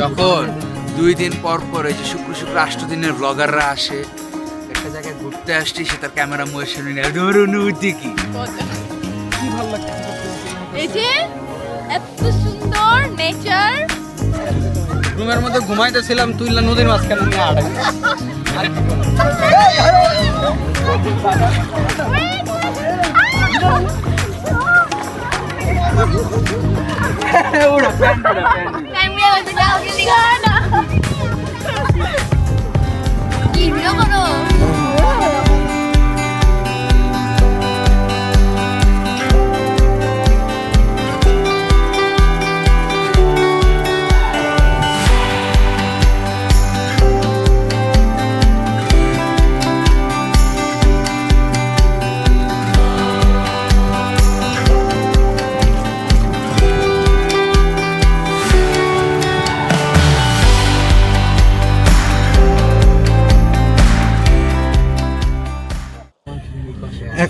যখন দুই দিন পর পরে যে শুক্র শুক্র আষ্ট দিনের ব্লগাররা আসে একটা জায়গায় ঘুরতে আসছি সে তার ক্যামেরা মুয়ের সামনে নেয় ধর অনুভূতি কি? কি ভালো লাগছে এই যে এত সুন্দর নেচার রুমের মধ্যে ঘুমাইতেছিলাম তুই নদীর মাঝখানে নিয়ে আড়াই। ক্যামেরা হইতে Gila ka no?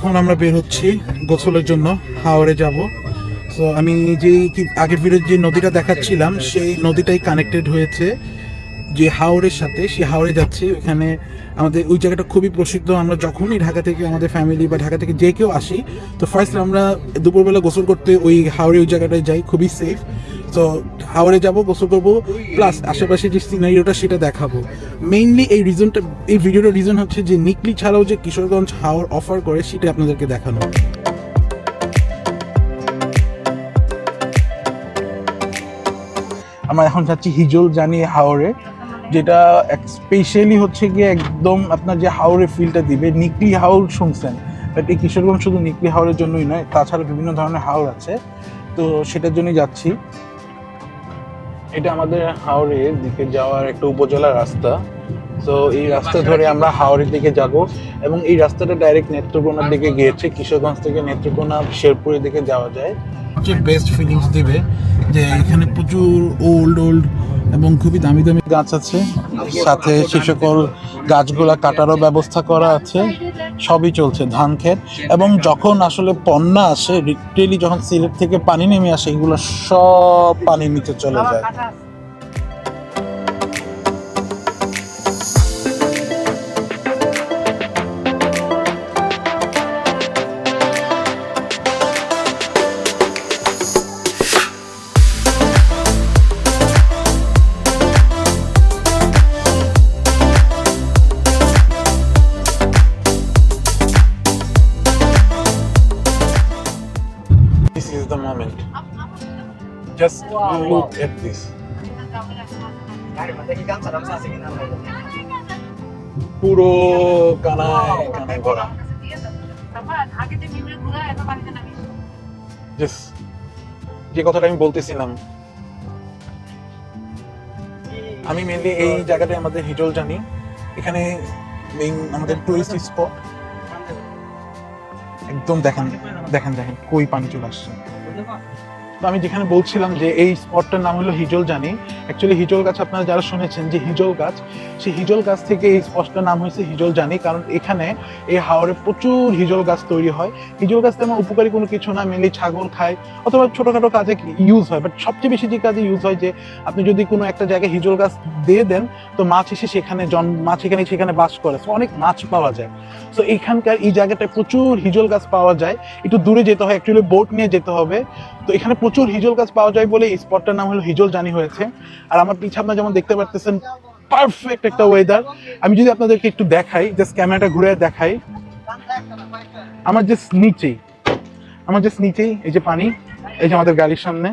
এখন আমরা বের হচ্ছি গোসলের জন্য হাওড়ে যাব। সো আমি যেই আগের ভিডিও যে নদীটা দেখাচ্ছিলাম, সেই নদীটাই কানেক্টেড হয়েছে যে হাওড়ের সাথে। সেই হাওড়ে যাচ্ছি, ওখানে আমাদের ওই জায়গাটা খুবই প্রসিদ্ধ। আমরা যখনই ঢাকা থেকে আমাদের ফ্যামিলি বা ঢাকা থেকে যে কেউ আসি, তো ফার্স্ট আমরা দুপুরবেলা গোসল করতে ওই হাওড়ে ওই জায়গাটায় যাই, খুবই সেফ তো হাওড়ে যাব, গোসল করব প্লাস আশেপাশে যে সিনারিওটা সেটা দেখাবো। মেইনলি এই রিজনটা এই ভিডিওটার রিজন হচ্ছে যে নিকলি ছাড়াও যে কিশোরগঞ্জ হাওড় অফার করে, সেটা আপনাদেরকে দেখানো। আমরা এখন যাচ্ছি হিজল জানি হাওড়ে যেটা স্পেশালি হচ্ছে গিয়ে একদম আপনার যে হাওড়ে ফিলটা দিবে, নিকলি হাওড় শুনছেন। বাট এই কিশোরগঞ্জ শুধু নিকলি হাওড়ের জন্যই নয়, তাছাড়া বিভিন্ন ধরনের হাওড় আছে। তো সেটার জন্যই যাচ্ছি। এটা আমাদের হাওড়ের দিকে যাওয়ার একটা উপজেলা রাস্তা। তো এই রাস্তা ধরে আমরা হাওড়ের দিকে যাব এবং এই রাস্তাটা ডাইরেক্ট নেত্রকোনার দিকে গিয়েছে। কিশোরগঞ্জ থেকে নেত্রকোনা, শেরপুরের দিকে যাওয়া যায়। সবচেয়ে বেস্ট ফিলিংস দিবে যে এখানে প্রচুর ওল্ড ওল্ড এবং খুবই দামি দামি গাছ আছে। সাথে সে সকল গাছগুলা কাটারও ব্যবস্থা করা আছে। সবই চলছে ধান ক্ষেত। এবং যখন আসলে পণ্যা আসে রিটেলি যখন সিলেট থেকে পানি নেমে আসে, এগুলো সব পানির নিচে চলে যায়। The moment. Just wow. look at this. পুরো কানায় কানায় ভরা. যে কথাটা আমি বলতেছিলাম আমি মেনলি এই জায়গাটায় আমাদের হিজল জানি এখানে মেইন আমাদের টুরিস্ট স্পট একদম দেখেন দেখেন দেখেন, কই পানি চলে আসছে Các তো আমি যেখানে বলছিলাম যে এই স্পটটার নাম হলো হিজল জানি। অ্যাকচুয়ালি হিজল গাছ আপনারা যারা শুনেছেন যে হিজল গাছ, সেই হিজল গাছ থেকে এই স্পটটার নাম হয়েছে হিজল জানি, কারণ এখানে এই হাওড়ে প্রচুর হিজল গাছ তৈরি হয়। হিজল গাছ তেমন উপকারী কোনো কিছু না মেনলি ছাগল খায়, অথবা ছোটখাটো কাজে ইউজ হয় বাট সবচেয়ে বেশি যে কাজে ইউজ হয় যে আপনি যদি কোনো একটা জায়গায় হিজল গাছ দিয়ে দেন, তো মাছ এসে সেখানে জন, মাছ এখানে, সেখানে বাস করে। So, অনেক মাছ পাওয়া যায়। সো এখানকার এই জায়গাটায় প্রচুর হিজল গাছ পাওয়া যায়। একটু দূরে যেতে হয় অ্যাকচুয়ালি বোট নিয়ে যেতে হবে। তো এখানে প্রচুর হিজল গাছ পাওয়া যায় বলে এই স্পটটার নাম হলো হিজল জানি হয়েছে। আর আমার পিছে আপনারা যেমন দেখতে পারতেছেন পারফেক্ট একটা ওয়েদার আমি যদি আপনাদেরকে একটু দেখাই জাস্ট ক্যামেরাটা ঘুরে দেখাই। আমার জাস্ট নিচেই, আমার জাস্ট নিচেই এই যে পানি, এই যে আমাদের গাড়ির সামনে।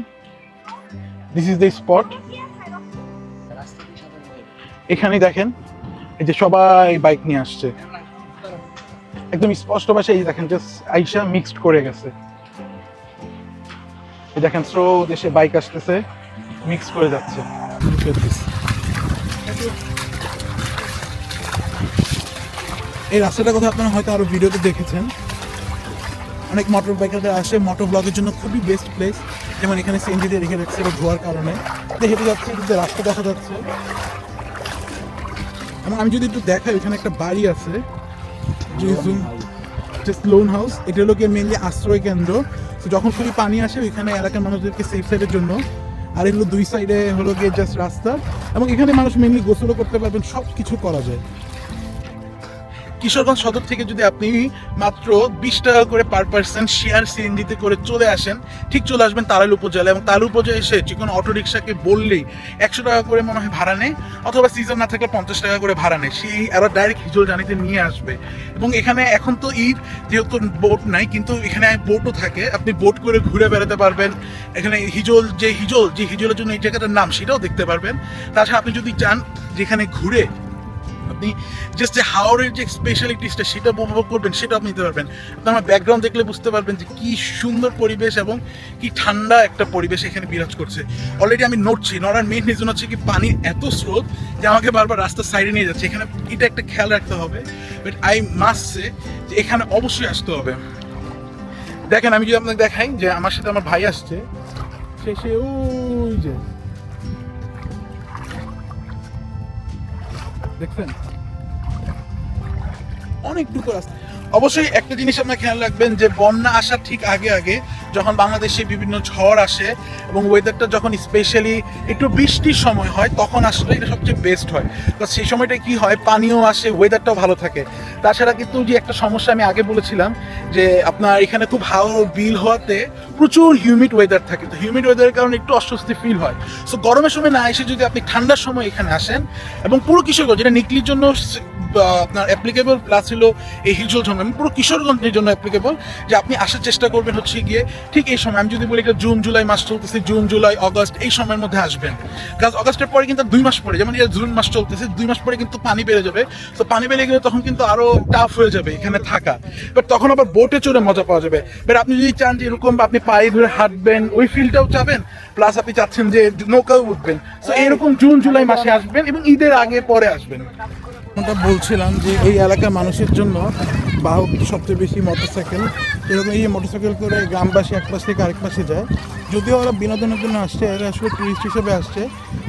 দিস ইজ দ্য স্পট এখানেই দেখেন, এই যে সবাই বাইক নিয়ে আসছে। একদম স্পষ্ট ভাষায় এই দেখেন জাস্ট আইসা মিক্সড করে গেছে। দেখেন স্রো দেশে বাইক আসতেছে মিক্স করে যাচ্ছে। এই রাস্তাটার কথা আপনারা হয়তো আরও ভিডিওতে দেখেছেন। অনেক মোটর বাইকাররা আসে মোটর ব্লগের জন্য খুবই বেস্ট প্লেস যেমন এখানে সিএনজি দিয়ে রেখে রাখছে ধোয়ার কারণে। হেঁটে যাচ্ছে কিন্তু রাস্তা দেখা যাচ্ছে। এবং আমি যদি একটু দেখাই ওখানে একটা বাড়ি আছে। যে জুম জাস্ট লোন হাউস এটা হলো গিয়ে মেনলি আশ্রয় কেন্দ্র। তো যখন খুবই পানি আসে, ওইখানে এলাকার মানুষদেরকে সেফ সাইডের জন্য। আর এগুলো দুই সাইডে হলো গিয়ে জাস্ট রাস্তা। এবং এখানে মানুষ মেনলি গোসলও করতে পারবেন সব কিছু করা যায়। কিশোরগঞ্জ সদর থেকে যদি আপনি মাত্র বিশ টাকা করে পার পার্সন শেয়ার সিএনজিতে করে চলে আসেন, ঠিক চলে আসবেন তারাইল উপজেলা এবং তারাইল উপজেলা এসে যে কোনো অটো রিক্সাকে বললেই একশো টাকা করে মনে হয় ভাড়া নেয়, অথবা সিজন না থাকলে পঞ্চাশ টাকা করে ভাড়া নেয়। সেই এরা ডাইরেক্ট হিজল জানিতে নিয়ে আসবে। এবং এখানে এখন তো ঈদ, যেহেতু বোট নাই, কিন্তু এখানে বোটও থাকে। আপনি বোট করে ঘুরে বেড়াতে পারবেন। এখানে হিজল, যে হিজল, যে হিজলের জন্য এই জায়গাটার নাম সেটাও দেখতে পারবেন। তাছাড়া আপনি যদি চান যেখানে ঘুরে আপনি জাস্ট যে হাওড়ের যে স্পেশালিটিসটা সেটা উপভোগ করবেন, সেটা আপনি নিতে পারবেন। আপনার ব্যাকগ্রাউন্ড দেখলে বুঝতে পারবেন যে কি সুন্দর পরিবেশ এবং কি ঠান্ডা একটা পরিবেশ এখানে বিরাজ করছে। অলরেডি আমি নড়ছি নড়ার মেইন রিজন হচ্ছে কি পানির এত স্রোত যে আমাকে বারবার রাস্তার সাইডে নিয়ে যাচ্ছে। এখানে এটা একটা খেয়াল রাখতে হবে বাট আই মাস্ট যে এখানে অবশ্যই আসতে হবে। দেখেন, আমি যদি আপনাকে দেখাই যে আমার সাথে আমার ভাই আসছে, সে সে ওই যে দেখছেন অনেকটুকু রাস্তা। অবশ্যই একটা জিনিস আপনার খেয়াল রাখবেন যে, বন্যা আসার ঠিক আগে আগে যখন বাংলাদেশে বিভিন্ন ঝড় আসে এবং ওয়েদারটা যখন স্পেশালি একটু বৃষ্টির সময় হয়, তখন আসলে এটা সবচেয়ে বেস্ট হয়। তো সেই সময়টা কি হয়, পানিও আসে ওয়েদারটাও ভালো থাকে। তাছাড়া কিন্তু যে একটা সমস্যা আমি আগে বলেছিলাম যে, আপনার এখানে খুব হাওয়া বিল হওয়াতে প্রচুর হিউমিড ওয়েদার থাকে। তো হিউমিড ওয়েদারের কারণে একটু অস্বস্তি ফিল হয়। সো গরমের সময় না এসে যদি আপনি ঠান্ডার সময় এখানে আসেন এবং পুরো কিশোরগঞ্জ, যেটা নিকলির জন্য আপনার অ্যাপ্লিকেবল প্লাস হলো এই হিজল জন্য পুরো কিশোরগঞ্জের জন্য অ্যাপ্লিকেবল যে আপনি আসার চেষ্টা করবেন হচ্ছে গিয়ে ঠিক এই সময়। আমি যদি বলি এটা জুন, জুলাই মাস চলতেছে, জুন, জুলাই, অগস্ট, এই সময়ের মধ্যে আসবেন। কারণ অগস্টের পরে কিন্তু দুই মাস পরে, যেমন এটা জুন মাস চলতেছে, দুই মাস পরে কিন্তু পানি বেড়ে যাবে। তো পানি বেড়ে গেলে তখন কিন্তু আরও টাফ হয়ে যাবে এখানে থাকা। বাট তখন আবার বোটে চড়ে মজা পাওয়া যাবে। বাট আপনি যদি চান যে এরকম আপনি পায়ে ধরে হাঁটবেন, ওই ফিলটাও চাবেন প্লাস আপনি চাচ্ছেন যে নৌকাও উঠবেন। তো এরকম জুন, জুলাই মাসে আসবেন এবং ঈদের আগে পরে আসবেন। যেমনটা বলছিলাম যে এই এলাকার মানুষের জন্য বাহক সবচেয়ে বেশি মোটরসাইকেল এরকম এই মোটরসাইকেল করে গ্রামবাসী এক পাশ থেকে আরেক পাশে যায়। যদিও ওরা বিনোদনের জন্য আসছে, এরা আসলে টুরিস্ট হিসেবে আসছে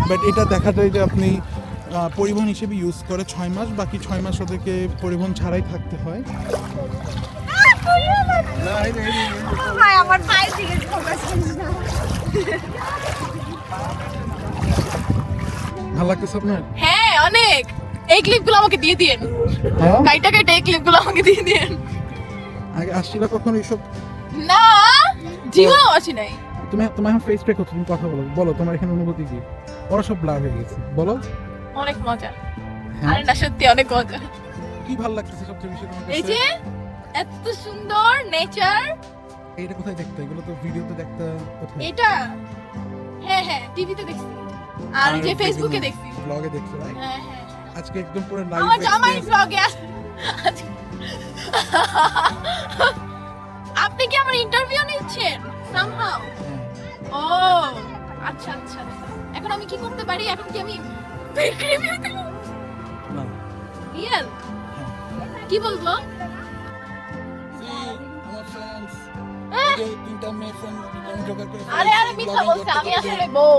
বাট এটা দেখা যায় যে আপনি পরিবহন হিসেবে ইউজ করে ছয় মাস, বাকি ছয় মাস ওদেরকে পরিবহন ছাড়াই থাকতে হয়। ভালো লাগতেছে আপনার? হ্যাঁ অনেক। এই ক্লিপগুলো আমাকে দিয়ে দিন হ্যাঁ? কাইটা কাইটা এই ক্লিপগুলো আমাকে দিয়ে দিন আগে আসছিল কখন এইসব? না জীবনও আসি নাই। তুমি তোমার এখন ফেস প্যাক তুমি কথা বলো। বলো তোমার এখানে অনুভূতি কি? ওরা সব ব্লার হয়ে গেছে। বলো। অনেক মজা। হ্যাঁ। আরে না সত্যি অনেক মজা। কি ভালো লাগতেছে সবচেয়ে বেশি তোমার এই যে এত সুন্দর নেচার এইটা কোথায় দেখতে? এগুলো তো ভিডিওতে দেখতে কোথায়? এটা? হ্যাঁ হ্যাঁ টিভিতে দেখছি। আর যে ফেসবুকে দেখছি। ব্লগে দেখছ হ্যাঁ হ্যাঁ। আজকে একদম পুরো লাইভ আমার জামাই ব্লগে আপনি কি আমার ইন্টারভিউ নিচ্ছেন? সামহাউ ও আচ্ছা আচ্ছা। এখন আমি কি করতে পারি? এখন কি আমি রিভিউ দেব রিয়েল কি বলব? আরে আরে মিথ্যা বলছে আমি আসলে বউ।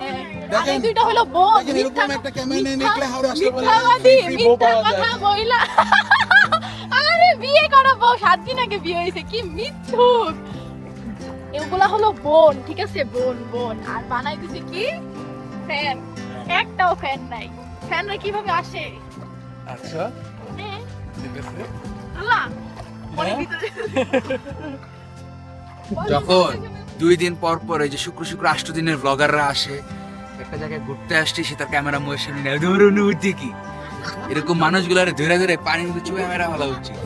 হ্যাঁ, দেখেন দুইটা হলো বউ এরকম একটা ক্যামেরা নিয়ে নিকলে হাওড়ে আসতে পারে, মিথ্যাবাদী, free বউ মিথ্যা কথা বইলা। আরে বিয়ে করা বউ সাত দিন আগে বিয়ে হয়েছে কি মিথ্যুক। এগুলা হলো বোন ঠিক আছে? বোন বোন। আর বানাই দিছে কি? ফ্যান। একটাও ফ্যান নাই। ফ্যানরা কীভাবে আসে? আচ্ছা। হ্যাঁ, ঠিক আছে। আল্লাহ মনের হ্যাঁ? যখন দুই দিন পর পর এই যে শুক্র শুক্র আষ্ট দিনের ব্লগাররা আসে একটা জায়গায় ঘুরতে আসছে সে তার ক্যামেরা মোয়ের সামনে ধর অনুভূতি কি এরকম মানুষগুলার ধরে ধরে পানির মধ্যে চুয়ে মেরা ফেলা উচিত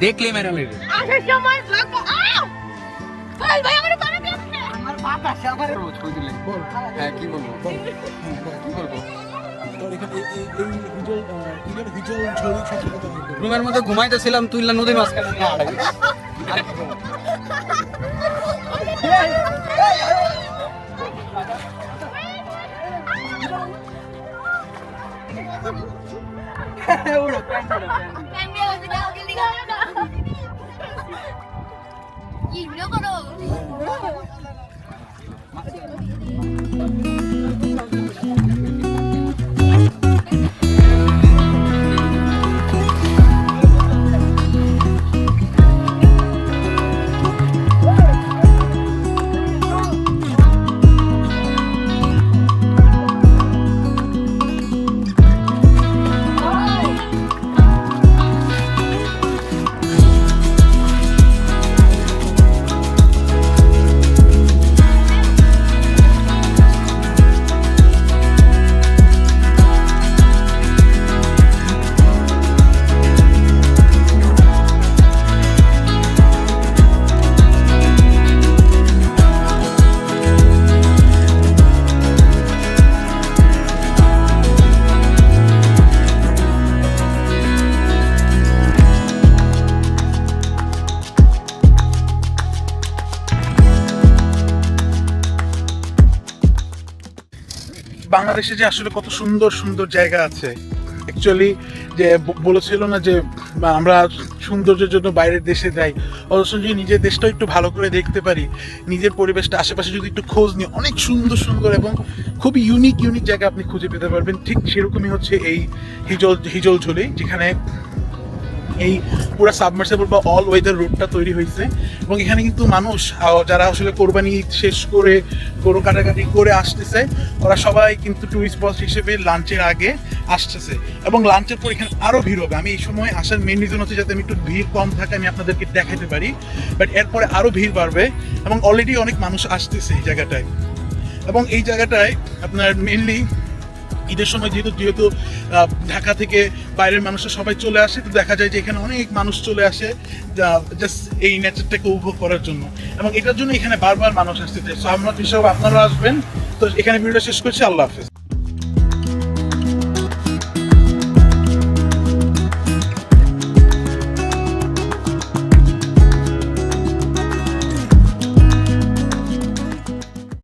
দেখলে মেরা লেগে আসার সময় ভাই ভাই আমার পানি হ্যাঁ বল হ্যাঁ, কি বলব কি হয়। রুমের মধ্যে ঘুমাইতেছিলাম তুইলা নদীর মাঝখানে নিয়ে আড়াই গেছি। আর কি বলব? ফ্যান দিয়ে বসে কাউকে দিখাবে না বাংলাদেশে যে আসলে কত সুন্দর সুন্দর জায়গা আছে। অ্যাকচুয়ালি যে বলেছিল না যে আমরা সৌন্দর্যের জন্য বাইরের দেশে যাই, অথচ যদি নিজের দেশটা একটু ভালো করে দেখতে পারি, নিজের পরিবেশটা, আশেপাশে যদি একটু খোঁজ নিই, অনেক সুন্দর সুন্দর এবং খুবই ইউনিক ইউনিক জায়গা আপনি খুঁজে পেতে পারবেন। ঠিক সেরকমই হচ্ছে এই হিজল হিজল ঝুলি, যেখানে এই পুরো সাবমার্সেবল বা অল ওয়েদার রোডটা তৈরি হয়েছে এবং এখানে কিন্তু মানুষ যারা আসলে কোরবানি শেষ করে, গরু কাটাকাটি করে আসতেছে, ওরা সবাই কিন্তু টুরিস্ট স্পট হিসেবে লাঞ্চের আগে আসতেছে। এবং লাঞ্চের পর এখানে আরও ভিড় হবে। আমি এই সময় আসার মেন রিজন হচ্ছে যাতে আমি একটু ভিড় কম থাকে, আমি আপনাদেরকে দেখাতে পারি। বাট এরপরে আরও ভিড় বাড়বে এবং অলরেডি অনেক মানুষ আসতেছে এই জায়গাটায়। এবং এই জায়গাটায় আপনার মেনলি ঈদের সময় যেহেতু যেহেতু ঢাকা থেকে বাইরের মানুষরা সবাই চলে আসে, তো দেখা যায় যে এখানে অনেক মানুষ চলে আসে জাস্ট এই নেচারটাকে উপভোগ করার জন্য। এবং এটার জন্য এখানে বারবার মানুষ আসতে চায়। সো আমরা হিসাবে আপনারা আসবেন। তো এখানে ভিডিওটা শেষ করছি। আল্লাহ হাফেজ।